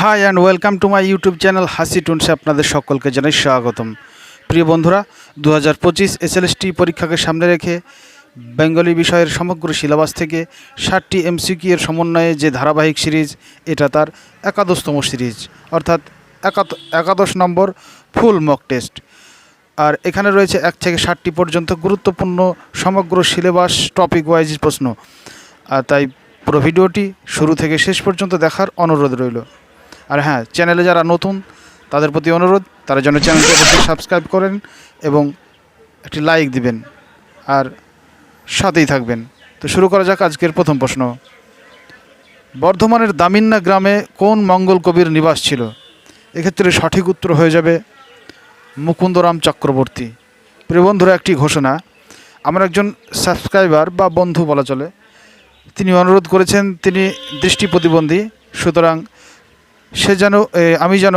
Hi and welcome to my YouTube channel Hasi টুনসে আপনাদের সকলকে জানাই স্বাগতম। প্রিয় বন্ধুরা দু হাজার পঁচিশ এসএলএসটি পরীক্ষাকে সামনে রেখে বেঙ্গলি বিষয়ের সমগ্র সিলেবাস থেকে ষাটটি এমসিকিউ এর সমন্বয়ে যে ধারাবাহিক সিরিজ, এটা তার একাদশতম সিরিজ, অর্থাৎ একাদ একাদশ নম্বর ফুল মক টেস্ট। আর এখানে রয়েছে এক থেকে ষাটটি পর্যন্ত গুরুত্বপূর্ণ সমগ্র সিলেবাস টপিক ওয়াইজ প্রশ্ন। আর তাই পুরো ভিডিওটি শুরু থেকে শেষ পর্যন্ত দেখার অনুরোধ রইল। আর হ্যাঁ চ্যানেলে যারা নতুন, তাদের প্রতি অনুরোধ, তারা যেন চ্যানেলটি অবশ্যই সাবস্ক্রাইব করেন এবং একটি লাইক দিবেন, আর সাথেই থাকবেন। তো শুরু করা যাক আজকের প্রথম প্রশ্ন। বর্ধমানের দামিন্না গ্রামে কোন মঙ্গল কবির নিবাস ছিল? এক্ষেত্রে সঠিক উত্তর হয়ে যাবে মুকুন্দরাম চক্রবর্তী। প্রিয় বন্ধুরা, একটি ঘোষণা। আমার একজন সাবস্ক্রাইবার বা বন্ধু বলা চলে, তিনি অনুরোধ করেছেন, তিনি দৃষ্টি প্রতিবন্ধী, সুতরাং সে যেন আমি যেন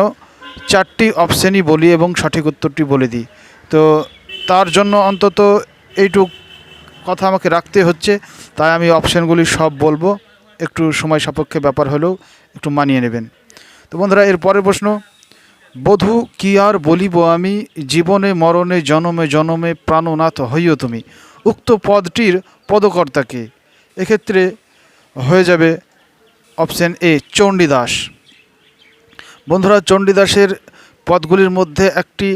চারটি অপশানই বলি এবং সঠিক উত্তরটি বলে দিই। তো তার জন্য অন্তত এইটুক কথা আমাকে রাখতে হচ্ছে, তাই আমি অপশানগুলি সব বলব। একটু সময় সাপেক্ষে ব্যাপার হলেও একটু মানিয়ে নেবেন। তো বন্ধুরা, এর পরের প্রশ্ন, বধূ কি আর বলিব আমি, জীবনে, মরণে, জনমে জনমে, প্রাণনাথ হইও তুমি। উক্ত পদটির পদকর্তাকে এক্ষেত্রে হয়ে যাবে অপশান এ চণ্ডীদাস। বন্ধুরা চণ্ডীদাসের পদগুলির মধ্যে একটি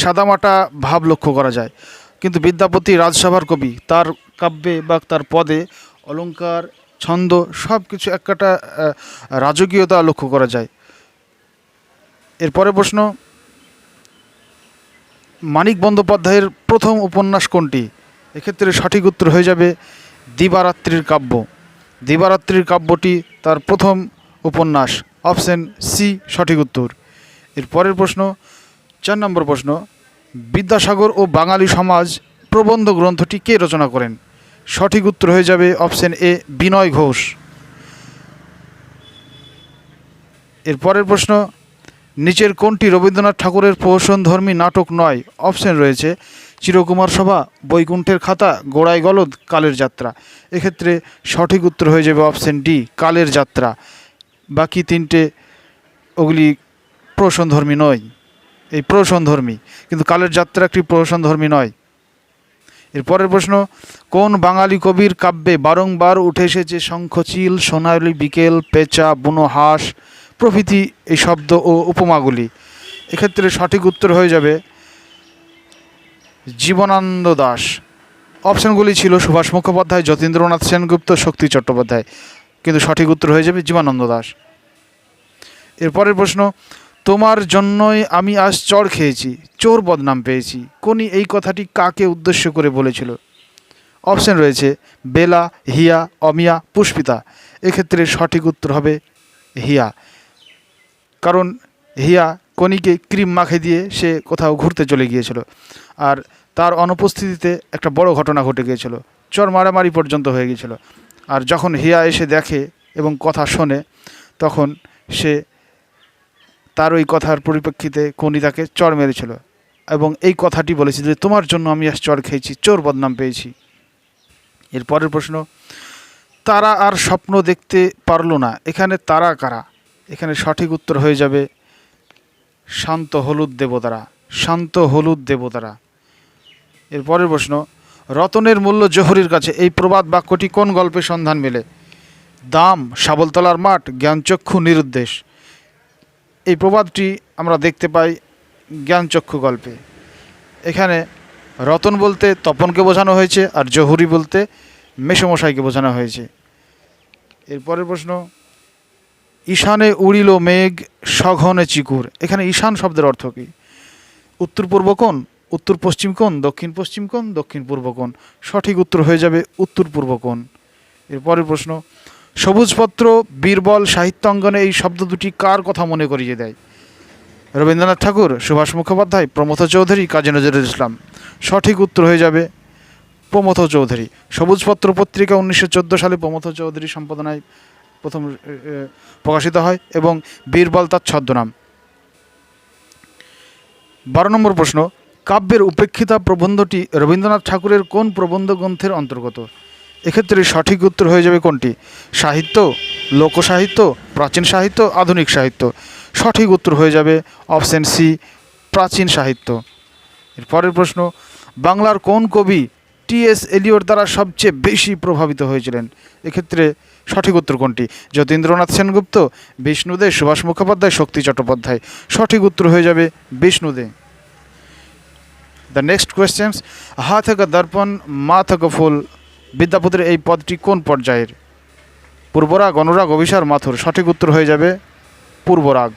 সাদামাটা ভাব লক্ষ্য করা যায়। কিন্তু বিদ্যাপতি রাজসভার কবি, তার কাব্যে বা তার পদে অলংকার ছন্দ সব কিছু একটা রাজকীয়তা লক্ষ্য করা যায়। এরপরে প্রশ্ন, মানিক বন্দ্যোপাধ্যায়ের প্রথম উপন্যাস কোনটি? এক্ষেত্রে সঠিক উত্তর হয়ে যাবে দিবারাত্রির কাব্য। দিবারাত্রির কাব্যটি তার প্রথম উপন্যাস। অপশন সি, সঠিক উত্তর। এর পরের প্রশ্ন, চার নম্বর প্রশ্ন, বিদ্যাসাগর ও বাঙালি সমাজ প্রবন্ধ গ্রন্থটি কে রচনা করেন? সঠিক উত্তর হয়ে যাবে অপশান এ, বিনয় ঘোষ। এর পরের প্রশ্ন, নিচের কোনটি রবীন্দ্রনাথ ঠাকুরের প্রহসনধর্মী নাটক নয়? অপশন রয়েছে, চিরকুমার সভা, বৈকুণ্ঠের খাতা, গোড়ায় গলদ, কালের যাত্রা। এক্ষেত্রে সঠিক উত্তর হয়ে যাবে অপশন ডি, কালের যাত্রা। বাকি তিনটে ওগুলি প্রহসনধর্মী নয়। এই প্রহসনধর্মী কিন্তু কালের যাত্রা একটি প্রহসনধর্মী নয়। এর পরের প্রশ্ন, কোন বাঙালি কবির কাব্যে বারংবার উঠে এসেছে শঙ্খচিল, সোনালি বিকেল, পেঁচা, বুনো হাঁস, প্রভৃতি এই শব্দ ও উপমাগুলি? এক্ষেত্রে সঠিক উত্তর হয়ে যাবে, জীবনানন্দ দাস। অপশনগুলি ছিল সুভাষ মুখোপাধ্যায়, যতীন্দ্রনাথ সেনগুপ্ত, শক্তি চট্টোপাধ্যায়। কিন্তু সঠিক উত্তর হয়ে যাবে জীবানন্দ দাস। এরপরের প্রশ্ন, তোমার জন্যই আমি আজ চর খেয়েছি, চোর বদনাম পেয়েছি। কোনি এই কথাটি কাকে উদ্দেশ্য করে বলেছিল? অপশন রয়েছে, বেলা, হিয়া, অমিয়া, পুষ্পিতা। এক্ষেত্রে সঠিক উত্তর হবে হিয়া। কারণ হিয়া কনিকে ক্রিম মাখে দিয়ে সে কোথাও ঘুরতে চলে গিয়েছিল। আর তার অনুপস্থিতিতে একটা বড় ঘটনা ঘটে গিয়েছিল। চর মারামারি পর্যন্ত হয়ে গিয়েছিল। আর যখন হিয়া এসে দেখে এবং কথা শোনে, তখন সে তার ওই কথার পরিপ্রেক্ষিতে কনি তাকে চর মেরেছিল এবং এই কথাটি বলেছিল যে, তোমার জন্য আমি আজ চর খেয়েছি, চোর বদনাম পেয়েছি। এর পরের প্রশ্ন, তারা আর স্বপ্ন দেখতে পারল না, এখানে তারা কারা? এখানে সঠিক উত্তর হয়ে যাবে, শান্ত হলুদ দেবতারা, শান্ত হলুদ দেবতারা। এর পরের প্রশ্ন রতনের মূল্য জহুরির কাছে এই প্রবাদ বাক্যটি কোন গল্পে সন্ধান মেলে? দাম, শাবলতলার মাঠ, জ্ঞানচক্ষু নিরুদ্দেশ। এই প্রবাদটি আমরা দেখতে পাই জ্ঞানচক্ষু গল্পে। এখানে রতন বলতে তপনকে বোঝানো হয়েছে আর জহুরি বলতে মেষমশাইকে বোঝানো হয়েছে। এরপরের প্রশ্ন, ঈশানে উড়িল মেঘ, সঘনে চিকুর। এখানে ঈশান শব্দের অর্থ কী? উত্তর পূর্ব কোণ? উত্তর পশ্চিম কোণ, দক্ষিণ পশ্চিম কোণ, দক্ষিণ পূর্ব কোণ। সঠিক উত্তর হয়ে যাবে উত্তর পূর্ব কোণ। এরপরের প্রশ্ন, সবুজপত্র, বীরবল সাহিত্যাঙ্গনে এই শব্দ দুটি কার কথা মনে করিয়ে দেয়? রবীন্দ্রনাথ ঠাকুর, সুভাষ মুখোপাধ্যায়, প্রমথ চৌধুরী, কাজী নজরুল ইসলাম। সঠিক উত্তর হয়ে যাবে প্রমথ চৌধুরী। সবুজপত্র পত্রিকা উনিশশো চোদ্দ সালে প্রমথ চৌধুরী সম্পাদনায় প্রথম প্রকাশিত হয় এবং বীরবল তার ছদ্মনাম। বারো নম্বর প্রশ্ন কাব্যের উপেক্ষিতা প্রবন্ধটি রবীন্দ্রনাথ ঠাকুরের কোন প্রবন্ধ গ্রন্থের অন্তর্গত? এক্ষেত্রে সঠিক উত্তর হয়ে যাবে কোনটি? সাহিত্য লোকসাহিত্য প্রাচীন সাহিত্য, আধুনিক সাহিত্য। সঠিক উত্তর হয়ে যাবে অপশন সি, প্রাচীন সাহিত্য। এর পরের প্রশ্ন, বাংলার কোন কবি টি.এস. এলিয়ট দ্বারা সবচেয়ে বেশি প্রভাবিত হয়েছিলেন? এক্ষেত্রে সঠিক উত্তর কোনটি? যতীন্দ্রনাথ সেনগুপ্ত, বিষ্ণুদে সুভাষ মুখোপাধ্যায়, শক্তি চট্টোপাধ্যায়। সঠিক উত্তর হয়ে যাবে বিষ্ণুদে। দ্য নেক্সট কোয়েশ্চেন্স হা থেকে দর্পণ, মা থেকে ফুল। বিদ্যাপতির এই পদটি কোন পর্যায়ের? পূর্বরাগ, অনুরাগ, অভিসার, মাথুর। সঠিক উত্তর হয়ে যাবে পূর্বরাগ।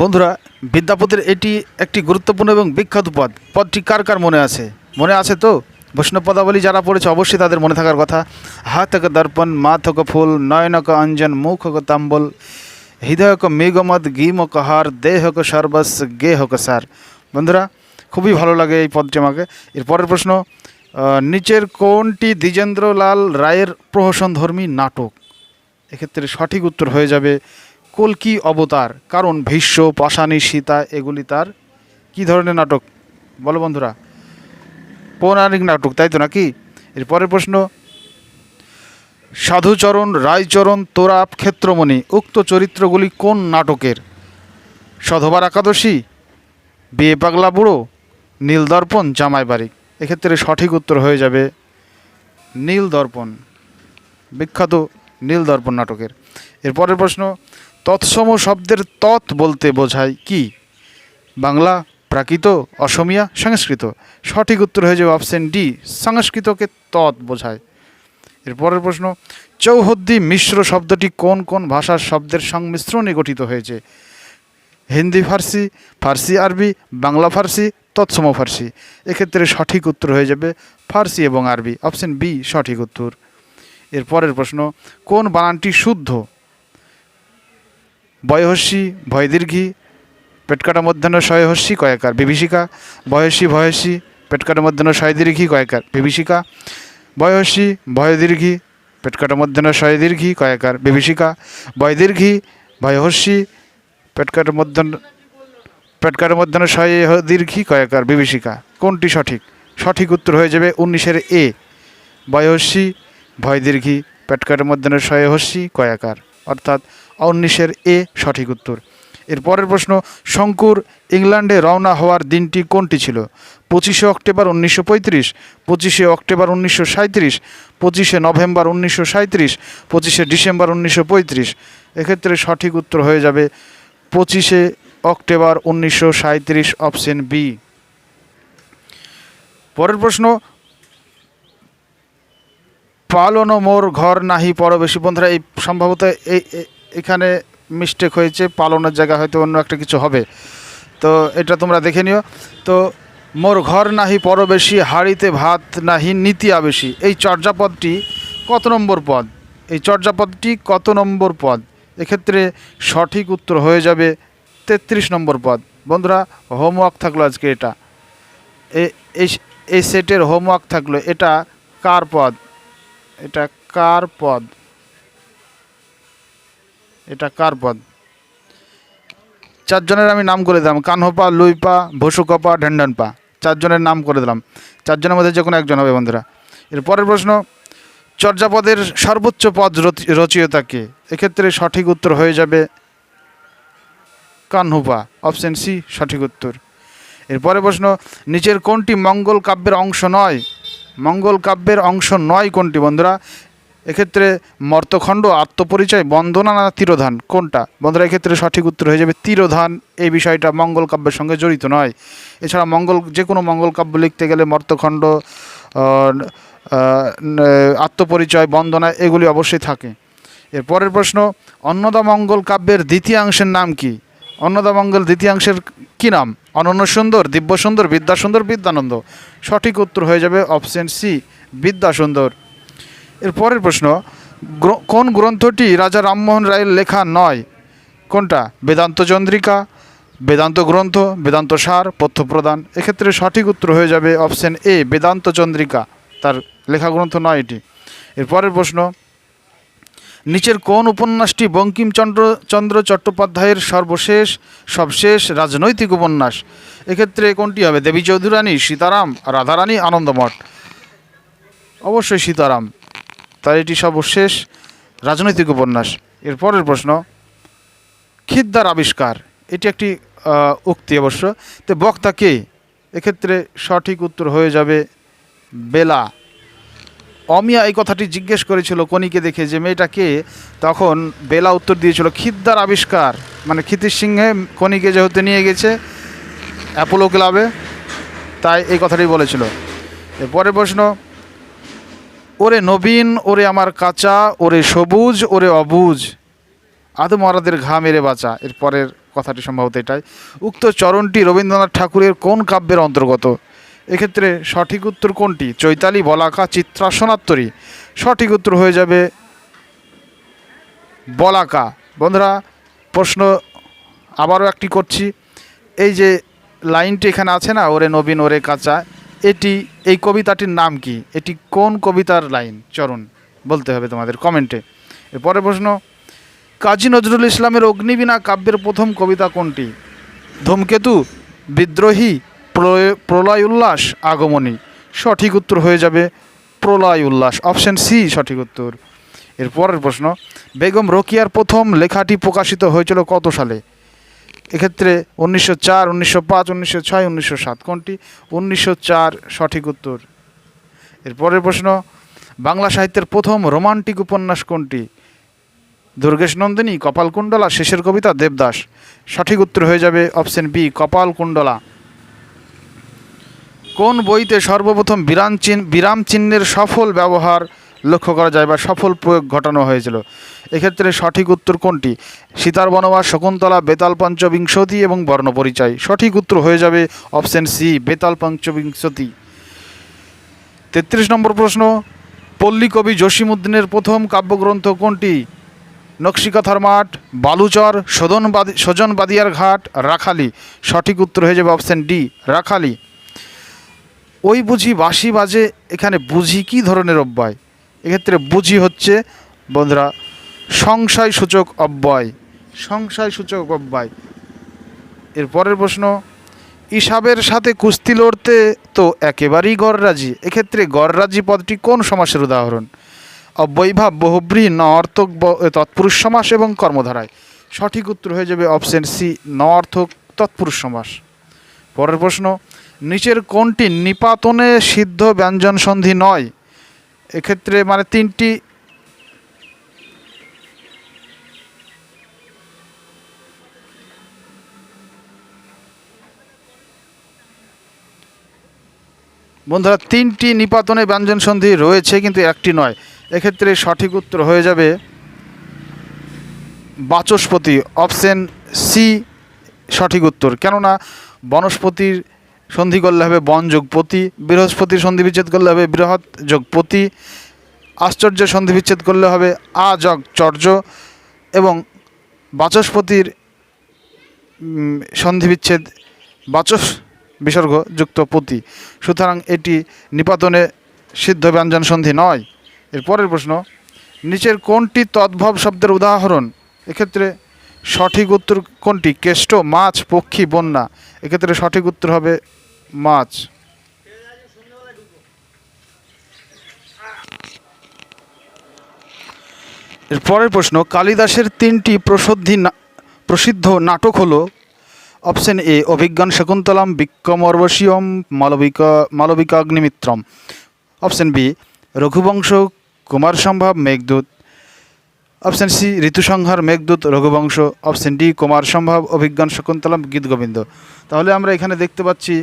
বন্ধুরা বিদ্যাপতির এটি একটি গুরুত্বপূর্ণ এবং বিখ্যাত পদ। পদটি কার কার মনে আছে? মনে আছে তো? বৈষ্ণব পদাবলী যারা পড়েছে, অবশ্যই তাদের মনে থাকার কথা। হাতক দর্পণ, মাথক ফুল, নয়নক অঞ্জন, মুখক তাম্বল, হৃদয়ক মেঘমদ গিমক হার, দেহক সর্বস, গেহক সার। বন্ধুরা, খুবই ভালো লাগে এই পদটি আমাকে। এর পরের প্রশ্ন নিচের কোনটি দ্বিজেন্দ্রলাল রায়ের প্রহসনধর্মী নাটক? এক্ষেত্রে সঠিক উত্তর হয়ে যাবে, কলকি অবতার। কারণ ভীষ্ম পাশানি সীতা, এগুলি তার কি ধরনের নাটক? বলো বন্ধুরা। পৌরাণিক নাটক, তাই তো নাকি? এর পরের প্রশ্ন, সাধুচরণ, রায়চরণ, তোরাপ, ক্ষেত্রমণি, উক্ত চরিত্রগুলি কোন নাটকের? সধবার একাদশী, বিয়ে পাগলা বুড়ো নীল দর্পণ জামাই বাড়ি। এক্ষেত্রে সঠিক উত্তর হয়ে যাবে নীল দর্পণ বিখ্যাত নীল দর্পণ নাটকের। এর পরের প্রশ্ন, তৎসম শব্দের তৎ বলতে বোঝায় কি? বাংলা প্রাকৃত, অসমিয়া, সংস্কৃত। সঠিক উত্তর হয়ে যাবে অপশন ডি সংস্কৃতকে তৎ বোঝায়। এরপরের প্রশ্ন, চৌহদ্দি মিশ্র শব্দটি কোন কোন ভাষার শব্দের সংমিশ্রণে গঠিত হয়েছে? হিন্দি ফার্সি ফার্সি আরবি, বাংলা ফার্সি, তৎসম ফার্সি। এক্ষেত্রে সঠিক উত্তর হয়ে যাবে ফার্সি এবং আরবি। অপশন বি সঠিক উত্তর। এর পরের প্রশ্ন, কোন বানানটি শুদ্ধ? বয়হস্যি ভয়দীর্ঘী পেটকাটা মধ্যাহ্ন শয়হস্যি কয়েকার। বিভীষিকা, বয়সী ভয়সী, পেটকাটা মধ্যাহ্ন শয়দীর্ঘী কয়েকার। বিভীষিকা, বয়সী ভয় ভয়দীর্ঘী, পেটকাটা মধ্যাহ্ন শয়দীর্ঘী কয়েকার। বিভীষিকা বয়দীর্ঘী ভয়হস্যি, পেটকাটা মধ্যাহ্ন পেটকাটা মধ্যাহ্ন শয় দীর্ঘী কয়েকার। বিভীষিকা, কোনটি সঠিক? সঠিক উত্তর হয়ে যাবে উনিশের এ। বয়সী ভয় ভয়দীর্ঘী পেটকাটের মধ্যাহ্ন শয়হস্যি কয়াকার। অর্থাৎ উনিশের এ সঠিক উত্তর। এর পরের প্রশ্ন, শঙ্কুর ইংল্যান্ডে রওনা হওয়ার দিনটি কোনটি ছিল? পঁচিশে অক্টোবর উনিশশো পঁয়ত্রিশ, পঁচিশে অক্টোবর উনিশশো সাঁত্রিশ পঁচিশে নভেম্বর উনিশশো সাঁত্রিশ পঁচিশে ডিসেম্বর উনিশশো পঁয়ত্রিশ। এক্ষেত্রে সঠিক উত্তর হয়ে যাবে পঁচিশে অক্টোবর উনিশশো সাঁত্রিশ অপশন বি। পরের প্রশ্ন পালনো মোর ঘর নাহি পরবেশী। বন্ধুরা, এই সম্ভবত এই এখানে মিস্টেক হয়েছে, পালনের জায়গা হয়তো অন্য একটা কিছু হবে। তো এটা তোমরা দেখে নিও। তো মোর ঘর নাহি পরবেশী, হাড়িতে ভাত নাহি নীতি আবেশী। এই চর্যাপদটি কত নম্বর পদ? এই চর্যাপদটি কত নম্বর পদ? এক্ষেত্রে সঠিক উত্তর হয়ে যাবে তেত্রিশ নম্বর পদ। বন্ধুরা, হোমওয়ার্ক থাকল আজকে এটা। এই সেটের হোমওয়ার্ক থাকল। এটা কার পদ? এটা কার পদ? এটা কার পদ? চারজনের আমি নাম করে দিলাম। কানহপা, লুইপা, ভসুকপা, ঢেন্ডনপা। চারজনের নাম করে দিলাম। চারজনের মধ্যে যে কোনো একজন হবে বন্ধুরা। এর পরের প্রশ্ন, চর্যাপদের সর্বোচ্চ পদ রচ- রচয়িতাকে এক্ষেত্রে সঠিক উত্তর হয়ে যাবে কানহুপা। অপশন সি, সঠিক উত্তর। এরপরে প্রশ্ন, নিচের কোনটি মঙ্গল কাব্যের অংশ নয়? মঙ্গল কাব্যের অংশ নয় কোনটি বন্ধুরা? এক্ষেত্রে মর্তখণ্ড, আত্মপরিচয় বন্দনা না তিরোধান, কোনটা? বন্ধুরা, এক্ষেত্রে সঠিক উত্তর হয়ে যাবে তিরোধান। এই বিষয়টা মঙ্গল কাব্যের সঙ্গে জড়িত নয়। এছাড়া মঙ্গল যে কোনো মঙ্গল কাব্য লিখতে গেলে মর্তখণ্ড আত্মপরিচয় বন্দনা এগুলি অবশ্যই থাকে। এর পরের প্রশ্ন অন্নদামঙ্গল কাব্যের দ্বিতীয়াংশের নাম কি? অন্নদামঙ্গল দ্বিতীয়াংশের কি নাম? অনন্য সুন্দর, দিব্য সুন্দর বিদ্যাসুন্দর বিদ্যানন্দ। সঠিক উত্তর হয়ে যাবে অপশন সি, বিদ্যা সুন্দর। এর পরের প্রশ্ন কোন গ্রন্থটি রাজা রামমোহন রায়ের লেখা নয়? কোনটা? বেদান্ত চন্দ্রিকা, বেদান্ত গ্রন্থ, বেদান্ত সার প্রদান এক্ষেত্রে সঠিক উত্তর হয়ে যাবে অপশন এ, বেদান্ত চন্দ্রিকা। তার লেখা গ্রন্থ নয় এটি। এর পরের প্রশ্ন, নিচের কোন উপন্যাসটি বঙ্কিমচন্দ্র, চন্দ্র চট্টোপাধ্যায়ের সর্বশেষ, সবশেষ রাজনৈতিক উপন্যাস? এক্ষেত্রে কোনটি হবে? দেবী চৌধুরানী, সীতারাম, রাধারানী, আনন্দমঠ? অবশ্যই সীতারাম। তাই এটি সর্বশেষ রাজনৈতিক উপন্যাস। এর পরের প্রশ্ন, খিদ্দার আবিষ্কার, এটি একটি উক্তি অবশ্য। তো বক্তা কে? এক্ষেত্রে সঠিক উত্তর হয়ে যাবে বেলা। অমিয়া এই কথাটি জিজ্ঞেস করেছিল কনিকে দেখে যে মেয়েটা কে? তখন বেলা উত্তর দিয়েছিল, খিদ্দার আবিষ্কার। মানে ক্ষিতির সিংহে কনিকে যেহেতু নিয়ে গেছে অ্যাপোলো ক্লাবে, তাই এই কথাটি বলেছিল। এরপরে প্রশ্ন ওরে নবীন, ওরে আমার কাঁচা, ওরে সবুজ, ওরে অবুজ। আদম মরাদের ঘা মেরে বাঁচা। এর পরের কথাটি সম্ভবত এটাই। উক্ত চরণটি রবীন্দ্রনাথ ঠাকুরের কোন কাব্যের অন্তর্গত? এক্ষেত্রে সঠিক উত্তর কোনটি? চৈতালি, বলাকা, চিত্রা, সোনাত্তরী। সঠিক উত্তর হয়ে যাবে বলাকা। বন্ধুরা, প্রশ্ন আবারও একটি করছি। এই যে লাইনটি এখানে আছে না, ওরে নবীন, ওরে কাঁচা এটি, এই কবিতাটির নাম কি? এটি কোন কবিতার লাইন? চরণ, বলতে হবে তোমাদের কমেন্টে। এরপরে প্রশ্ন, কাজী নজরুল ইসলামের অগ্নিবীণা কাব্যের প্রথম কবিতা কোনটি? ধূমকেতু, বিদ্রোহী, প্রলয়- উল্লাস আগমনী। সঠিক উত্তর হয়ে যাবে প্রলয় উল্লাস অপশান সি, সঠিক উত্তর। এর পরের প্রশ্ন, বেগম রোকিয়ার প্রথম লেখাটি প্রকাশিত হয়েছিল কত সালে? এক্ষেত্রে উনিশশো চার, উনিশশো পাঁচ, উনিশশো ছয়, উনিশশো সাত। কোনটি? উনিশশো চার, সঠিক উত্তর। এরপরের প্রশ্ন, বাংলা সাহিত্যের প্রথম রোমান্টিক উপন্যাস কোনটি? দুর্গেশ নন্দিনী কপালকুণ্ডলা শেষের কবিতা, দেবদাস। সঠিক উত্তর হয়ে যাবে অপশন বি কপালকুণ্ডলা কোন বইতে সর্বপ্রথম বিরাম চিহ্ন বিরাম চিহ্নের সফল ব্যবহার লক্ষ্য করা যায় বা সফল প্রয়োগ ঘটানো হয়েছিল। এক্ষেত্রে সঠিক উত্তর কোনটি? সীতার বনবাস, শকুন্তলা, বেতাল পঞ্চবিংশতি এবং বর্ণপরিচয়। সঠিক উত্তর হয়ে যাবে অপশন সি, বেতাল পঞ্চবিংশতি। তেত্রিশ নম্বর প্রশ্ন, পল্লী কবি জসিমুদ্দিনের প্রথম কাব্যগ্রন্থ কোনটি? নকশিকাথার মাঠ, বালুচর, সদনবাদী সজন বাদিয়ার ঘাট, রাখালি। সঠিক উত্তর হয়ে যাবে অপশন ডি, রাখালি। ওই বুঝি বাঁশি বাজে, এখানে বুঝি কি ধরনের অব্যয়? এক্ষেত্রে বুঝি হচ্ছে, বন্ধুরা, সংশয় সূচক অব্যয়। সংশয় সূচক অব্যয়। এর পরের প্রশ্ন, ইসাবের সাথে কুস্তি লড়তে তো একেবারেই গড়রাজি এক্ষেত্রে গড়রাজি পদটি কোন সমাসের উদাহরণ? অব্যয়ভাব বহুব্রী, ন অর্থক তৎপুরুষ সমাস এবং কর্মধারায়। সঠিক উত্তর হয়ে যাবে অপশন সি, ন অর্থক তৎপুরুষ সমাস। পরের প্রশ্ন, নিচের কোনটি নিপাতনে সিদ্ধ ব্যঞ্জন সন্ধি নয়? এক্ষেত্রে মানে তিনটি বন্ধুরা, তিনটি নিপাতনে ব্যঞ্জন সন্ধি রয়েছে, কিন্তু একটি নয়। এক্ষেত্রে সঠিক উত্তর হয়ে যাবে বাচস্পতি, অপশন সি সঠিক উত্তর। কেননা, বনস্পতির সন্ধি করলে হবে বন যোগপতি বৃহস্পতির সন্ধি বিচ্ছেদ করলে হবে বৃহৎ যোগপতি, আশ্চর্য সন্ধি বিচ্ছেদ করলে হবে আ যগ চর্য এবং বাচস্পতির সন্ধি বিচ্ছেদ বাচস বিসর্গ যুক্ত পতি। সুতরাং এটি নিপাতনে সিদ্ধ ব্যঞ্জন সন্ধি নয়। এর পরের প্রশ্ন, নিচের কোনটি তদ্ভব শব্দের উদাহরণ? এক্ষেত্রে সঠিক উত্তর কোনটি? কেষ্ট, মাছ, পক্ষী, বন্যা। এক্ষেত্রে সঠিক উত্তর হবে মাছ। এর পরের প্রশ্ন, কালিদাসের তিনটি প্রসদ্ধি প্রসিদ্ধ নাটক হলো option A, Abhijnana Shakuntalam, Vikramorvashiyam, Malavika Malavika Agnimitram option B, Raghuvamsha Kumara Sambhava Meghaduta. Option C, Ritusamhara, Meghaduta, Raghuvamsha. Option D Kumara Sambhava Abhijnana Shakuntalam গীত গোবিন্দ তাহলে আমরা এখানে দেখতে পাচ্ছি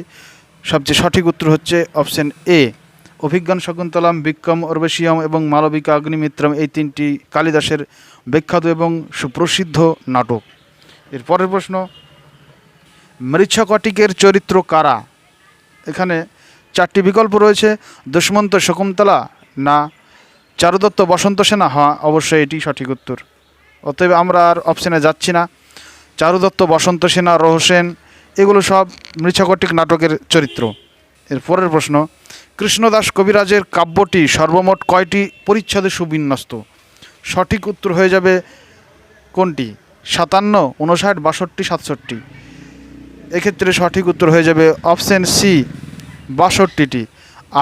সবচেয়ে সঠিক উত্তর হচ্ছে option A. Abhijnana Shakuntalam, Vikramorvashiyam এবং মালবিকা অগ্নিমিত্রম এই তিনটি কালিদাসের বিখ্যাত এবং সুপ্রসিদ্ধ নাটক। এর পরের প্রশ্ন মৃচ্ছকটিকের চরিত্র কারা? এখানে চারটি বিকল্প রয়েছে, দুষ্মন্ত শকুন্তলা না চারুদত্ত বসন্ত সেনা? হ্যাঁ অবশ্যই এটি সঠিক উত্তর। অতএব আমরা আর অপশানে যাচ্ছি না। চারুদত্ত বসন্ত সেনা রহসেন এগুলো সব মৃচ্ছকটিক নাটকের চরিত্র। এর পরের প্রশ্ন, কৃষ্ণদাস কবিরাজের কাব্যটি সর্বমোট কয়টি পরিচ্ছদে সুবিন্যস্ত? সঠিক উত্তর হয়ে যাবে কোনটি? সাতান্ন উনষাট বাষট্টি, সাতষট্টি। এক্ষেত্রে সঠিক উত্তর হয়ে যাবে অপশন সি, বাষট্টিটি।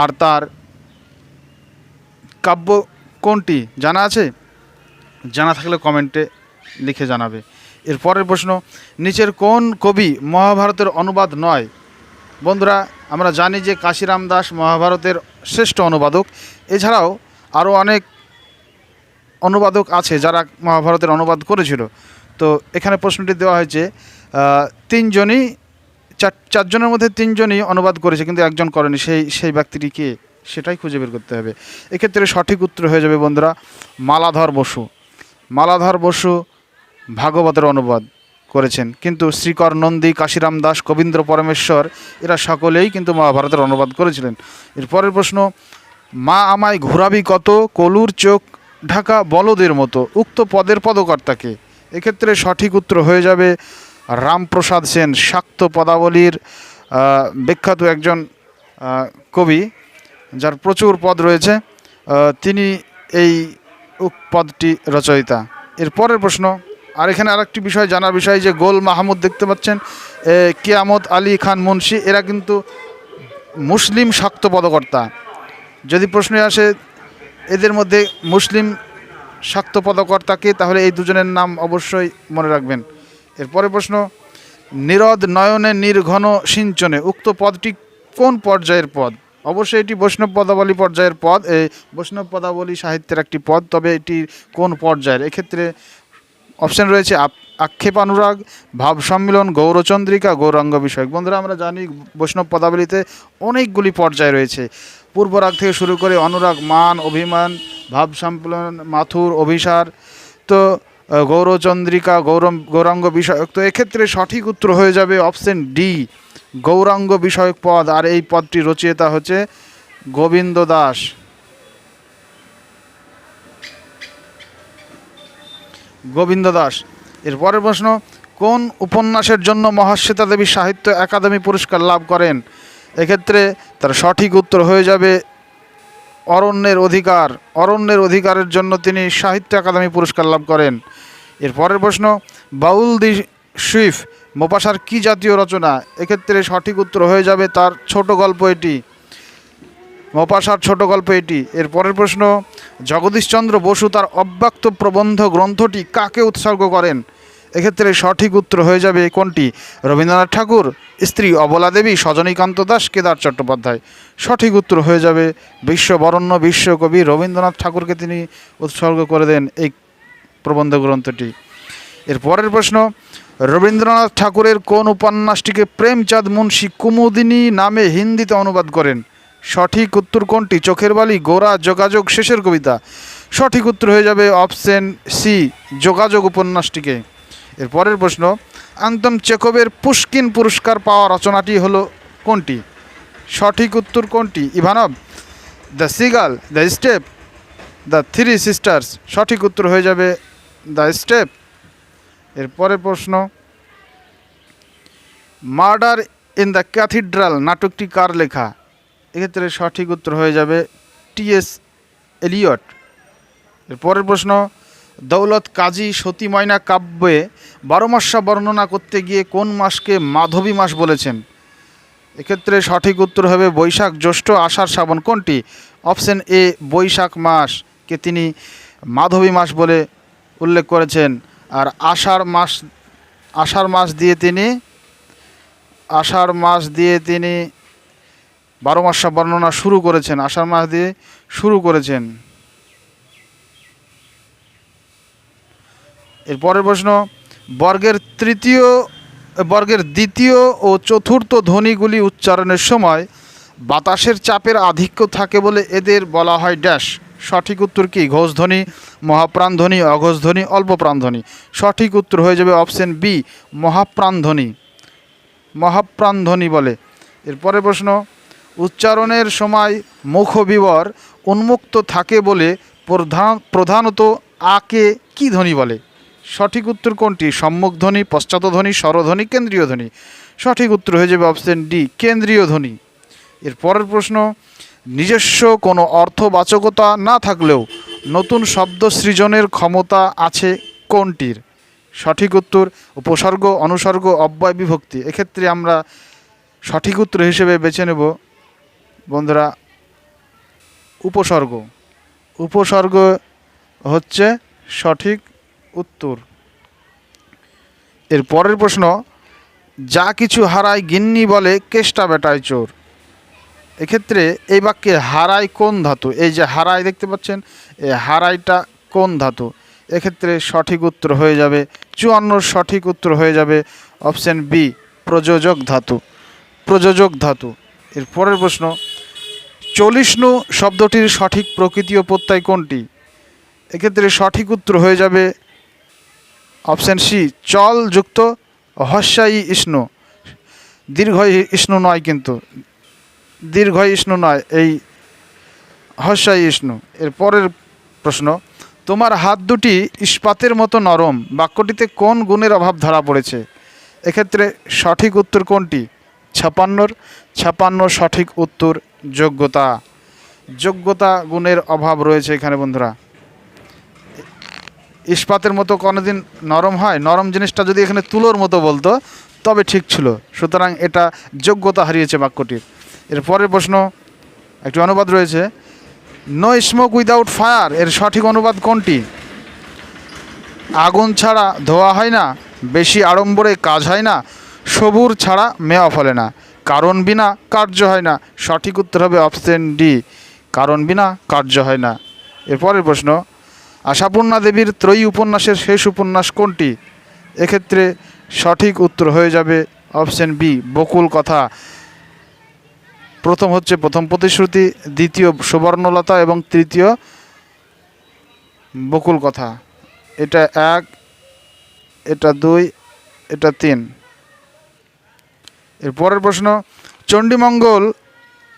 আর তার কাব্য কোনটি? জানা আছে? জানা থাকলে কমেন্টে লিখে জানাবে। এর পরের প্রশ্ন, নিচের কোন কবি মহাভারতের অনুবাদ নয়? বন্ধুরা, আমরা জানি যে কাশিরাম দাস মহাভারতের শ্রেষ্ঠ অনুবাদক। এছাড়াও আরও অনেক অনুবাদক আছে যারা মহাভারতের অনুবাদ করেছিল। তো এখানে প্রশ্নটি দেওয়া হয়েছে তিনজনই, চার, চারজনের মধ্যে তিনজনই অনুবাদ করেছে, কিন্তু একজন করেনি। সেই সেই ব্যক্তিটি কে? সেটাই খুঁজে বের করতে হবে। এক্ষেত্রে সঠিক উত্তর হয়ে যাবে বন্ধুরা, মালাধর বসু। মালাধর বসু ভাগবতের অনুবাদ করেছেন। কিন্তু শ্রীকর নন্দী, কাশিরাম দাস, কবীন্দ্র পরমেশ্বর, এরা সকলেই কিন্তু মহাভারতের অনুবাদ করেছিলেন। এর পরের প্রশ্ন, মা আমায় ঘোরাবি কত? কলুর চোখ ঢাকা বলদের মতো। উক্ত পদের পদকর্তাকে এক্ষেত্রে সঠিক উত্তর হয়ে যাবে রামপ্রসাদ সেন, শাক্ত পদাবলীর বিখ্যাত একজন কবি, যার প্রচুর পদ রয়েছে। তিনি এই পদটি রচয়িতা। এর পরের প্রশ্ন আর এখানে আরেকটি বিষয়, জানার বিষয় যে গোল মাহমুদ দেখতে পাচ্ছেন কিয়ামত আলী খান মুন্সি, এরা কিন্তু মুসলিম শাক্ত পদকর্তা। যদি প্রশ্নে আসে, এদের মধ্যে মুসলিম শাক্ত পদকর্তাকে তাহলে এই দুজনের নাম অবশ্যই মনে রাখবেন। এরপরে প্রশ্ন, নিরদ নয়নে নির্ঘন সিঞ্চনে, উক্ত পদটি কোন পর্যায়ের পদ? অবশ্যই এটি বৈষ্ণব পদাবলী পর্যায়ের পদ বৈষ্ণব পদাবলী সাহিত্যের একটি পদ, তবে এটি কোন পর্যায়ের? এক্ষেত্রে অপশন রয়েছে আপ- আক্ষেপানুরাগ ভাব সম্মিলন, গৌরচন্দ্রিকা, গৌরাঙ্গ বিষয়ক। বন্ধুরা, আমরা জানি বৈষ্ণব পদাবলীতে অনেকগুলি পর্যায় রয়েছে। পূর্বরাগ থেকে শুরু করে অনুরাগ, মান, অভিমান, ভাব সম্মিলন, মাথুর, অভিসার, তো গৌরচন্দ্রিকা, গৌরম গৌরাঙ্গ বিষয়ক। তো এক্ষেত্রে সঠিক উত্তর হয়ে যাবে অপশন ডি, গৌরাঙ্গ বিষয়ক পদ। আর এই পদটি রচয়িতা হচ্ছে গোবিন্দ দাস। গোবিন্দ দাস। এর পরের প্রশ্ন, কোন উপন্যাসের জন্য মহাশ্বেতা দেবী সাহিত্য একাডেমি পুরস্কার লাভ করেন? এক্ষেত্রে তার সঠিক উত্তর হয়ে যাবে অরণ্যের অধিকার। অরণ্যের অধিকারের জন্য তিনি সাহিত্য একাডেমি পুরস্কার লাভ করেন। এর পরের প্রশ্ন, বাউল দি সুইফ, মোপাসার কী জাতীয় রচনা? এক্ষেত্রে সঠিক উত্তর হয়ে যাবে তার ছোট গল্প এটি। মপাসার ছোট গল্প এটি। এর পরের প্রশ্ন জগদীশচন্দ্র বসু তার অব্যক্ত প্রবন্ধ গ্রন্থটি কাকে উৎসর্গ করেন? এক্ষেত্রে সঠিক উত্তর হয়ে যাবে কোনটি? রবীন্দ্রনাথ ঠাকুর, স্ত্রী অবলা দেবী, সজনীকান্ত দাস, কেদার চট্টোপাধ্যায়। সঠিক উত্তর হয়ে যাবে বিশ্ববরণ্য বিশ্বকবি রবীন্দ্রনাথ ঠাকুরকে তিনি উৎসর্গ করে দেন এই প্রবন্ধ গ্রন্থটি। এর পরের প্রশ্ন, রবীন্দ্রনাথ ঠাকুরের কোন উপন্যাসটিকে প্রেমচাঁদ মুন্সী কুমুদিনী নামে হিন্দিতে অনুবাদ করেন? সঠিক উত্তর কোনটি? চোখের বালি গোরা যোগাযোগ, শেষের কবিতা। সঠিক উত্তর হয়ে যাবে অপশন সি যোগাযোগ উপন্যাসটিকে। এর পরের প্রশ্ন, আন্তম চেকবের পুষ্কিন পুরস্কার পাওয়া রচনাটি হলো কোনটি? সঠিক উত্তর কোনটি? Ivanov, the seagull, the steppe, the three sisters. সঠিক উত্তর হয়ে যাবে দ্য স্টেপ। এর পরের প্রশ্ন, মার্ডার ইন দ্য ক্যাথিড্রাল নাটকটি কার লেখা? এক্ষেত্রে সঠিক উত্তর হয়ে যাবে টিএস এলিয়ট। এর পরের প্রশ্ন, দৌলত কাজী সতী ময়না কাব্যে বারো মাসা বর্ণনা করতে গিয়ে কোন মাসকে মাধবী মাস বলেছেন? এক্ষেত্রে সঠিক উত্তর হবে বৈশাখ জ্যৈষ্ঠ আষাঢ় শ্রাবণ কোনটি? অপশন এ, বৈশাখ মাসকে তিনি মাধবী মাস বলে উল্লেখ করেছেন। আর আষাঢ় মাস আষাঢ় মাস দিয়ে তিনি, আষাঢ় মাস দিয়ে তিনি বারো মাসা বর্ণনা শুরু করেছেন, আষাঢ় মাস দিয়ে শুরু করেছেন। এর পরের প্রশ্ন, বর্গের তৃতীয়, বর্গের দ্বিতীয় ও চতুর্থ ধ্বনিগুলি উচ্চারণের সময় বাতাসের চাপের আধিক্য থাকে বলে এদের বলা হয় ড্যাশ। সঠিক উত্তর কি? ঘোষ ধ্বনি, মহাপ্রাণ ধ্বনি, অঘোষ ধ্বনি, অল্প প্রাণ ধ্বনি। সঠিক উত্তর হয়ে যাবে অপশন বি, মহাপ্রাণ ধ্বনি। মহাপ্রাণ ধ্বনি বলে। এরপরে প্রশ্ন উচ্চারণের সময় মুখ বিবর উন্মুক্ত থাকে বলে প্রধান, প্রধানত আকে কি ধ্বনি বলে? সঠিক উত্তর কোনটি? সম্মুখ ধ্বনি, পশ্চাৎ ধ্বনি, স্বরধ্বনি, কেন্দ্রীয় ধ্বনি। সঠিক উত্তর হয়ে যাবে অপশন ডি, কেন্দ্রীয় ধ্বনি। এর পরের প্রশ্ন, নিজস্ব কোনো অর্থবাচকতা না থাকলেও নতুন শব্দ সৃজনের ক্ষমতা আছে কোনটির? সঠিক উত্তর, উপসর্গ, অনুসর্গ, অব্যয়, বিভক্তি। এক্ষেত্রে আমরা সঠিক উত্তর হিসেবে বেছে নেব বন্ধুরা, উপসর্গ। উপসর্গ হচ্ছে সঠিক উত্তর। এর পরের প্রশ্ন, যা কিছু হারায় গিন্নি বলে কেষ্টা বেটায় চোর। এক্ষেত্রে এই বাক্যে হারায় কোন ধাতু? এই যে হারায় দেখতে পাচ্ছেন এই হারাইটা কোন ধাতু? এক্ষেত্রে সঠিক উত্তর হয়ে যাবে, চুয়ান্ন সঠিক উত্তর হয়ে যাবে, অপশন বি, প্রযোজক ধাতু। প্রযোজক ধাতু। এর পরের প্রশ্ন চল্লিশনু শব্দটির সঠিক প্রকৃতি ও প্রত্যয় কোনটি? এক্ষেত্রে সঠিক উত্তর হয়ে যাবে অপশান সি চল যুক্ত হস্যাই ইষ্ণু। দীর্ঘ ইষ্ণু নয় কিন্তু দীর্ঘ ইষ্ণু নয়, এই হস্যাই ইষ্ণু। এর পরের প্রশ্ন, তোমার হাত দুটি ইস্পাতের মতো নরম, বাক্যটিতে কোন গুণের অভাব ধরা পড়েছে? এক্ষেত্রে সঠিক উত্তর কোনটি? ছাপান্নর। ছাপান্ন সঠিক উত্তর যোগ্যতা যোগ্যতা গুণের অভাব রয়েছে এখানে বন্ধুরা। ইস্পাতের মতো কোনোদিন নরম হয়, নরম জিনিসটা যদি এখানে তুলোর মতো বলতো, তবে ঠিক ছিল। সুতরাং এটা যোগ্যতা হারিয়েছে বাক্যটির। এর পরের প্রশ্ন, একটি অনুবাদ রয়েছে নো স্মোক উইদাউট ফায়ার এর সঠিক অনুবাদ কোনটি? আগুন ছাড়া ধোয়া হয় না, বেশি আড়ম্বরে কাজ হয় না, সবুর ছাড়া মেয়া ফলে না। কারণ বিনা কার্য হয় না। সঠিক উত্তর হবে অপশন ডি। কারণ বিনা কার্য হয় না। এরপরের প্রশ্ন, আশাপূর্ণা দেবীর ত্রয়ী উপন্যাসের শেষ উপন্যাস কোনটি? এক্ষেত্রে সঠিক উত্তর হয়ে যাবে অপশন বি, বকুল কথা। প্রথম হচ্ছে প্রথম প্রতিশ্রুতি, দ্বিতীয় সুবর্ণলতা এবং তৃতীয় বকুল কথা। এটা এক, এটা দুই, এটা তিন। এর পরের প্রশ্ন, চণ্ডীমঙ্গল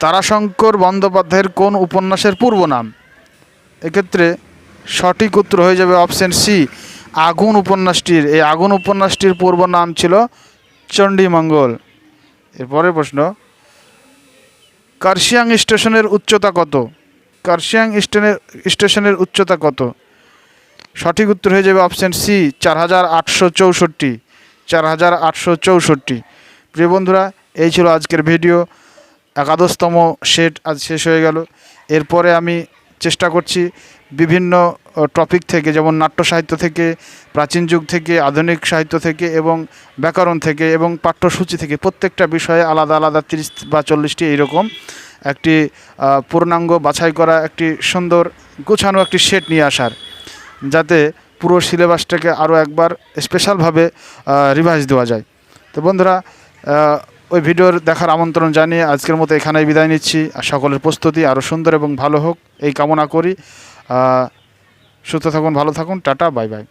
তারাশঙ্কর বন্দ্যোপাধ্যায়ের কোন উপন্যাসের পূর্ব নাম? এক্ষেত্রে সঠিক উত্তর হয়ে যাবে অপশন সি, আগুন উপন্যাসটির। এই আগুন উপন্যাসটির পূর্ব নাম ছিল চণ্ডীমঙ্গল। এরপরের প্রশ্ন, কার্শিয়াং স্টেশনের উচ্চতা কত? কার্শিয়াং স্টেশনের স্টেশনের উচ্চতা কত? সঠিক উত্তর হয়ে যাবে অপশন সি, চার হাজার আটশো চৌষট্টি। চার হাজার আটশো চৌষট্টি। প্রিয় বন্ধুরা, এই ছিল আজকের ভিডিও। একাদশতম সেট আজ শেষ হয়ে গেল। এরপরে আমি চেষ্টা করছি বিভিন্ন টপিক থেকে, যেমন নাট্য সাহিত্য থেকে, প্রাচীন যুগ থেকে, আধুনিক সাহিত্য থেকে এবং ব্যাকরণ থেকে এবং পাঠ্যসূচি থেকে প্রত্যেকটা বিষয়ে আলাদা আলাদা তিরিশ বা চল্লিশটি এইরকম একটি পূর্ণাঙ্গ বাছাই করা, একটি সুন্দর গোছানো একটি সেট নিয়ে আসার। যাতে পুরো সিলেবাসটাকে আরও একবার স্পেশালভাবে রিভাইজ দেওয়া যায়। তো বন্ধুরা ওই ভিডিওর দেখার আমন্ত্রণ জানিয়ে আজকের মতো এখানেই বিদায় নিচ্ছি। আর সকলের প্রস্তুতি আরও সুন্দর এবং ভালো হোক। এই কামনা করি। সুস্থ থাকুন, ভালো থাকুন। Tata, bye bye.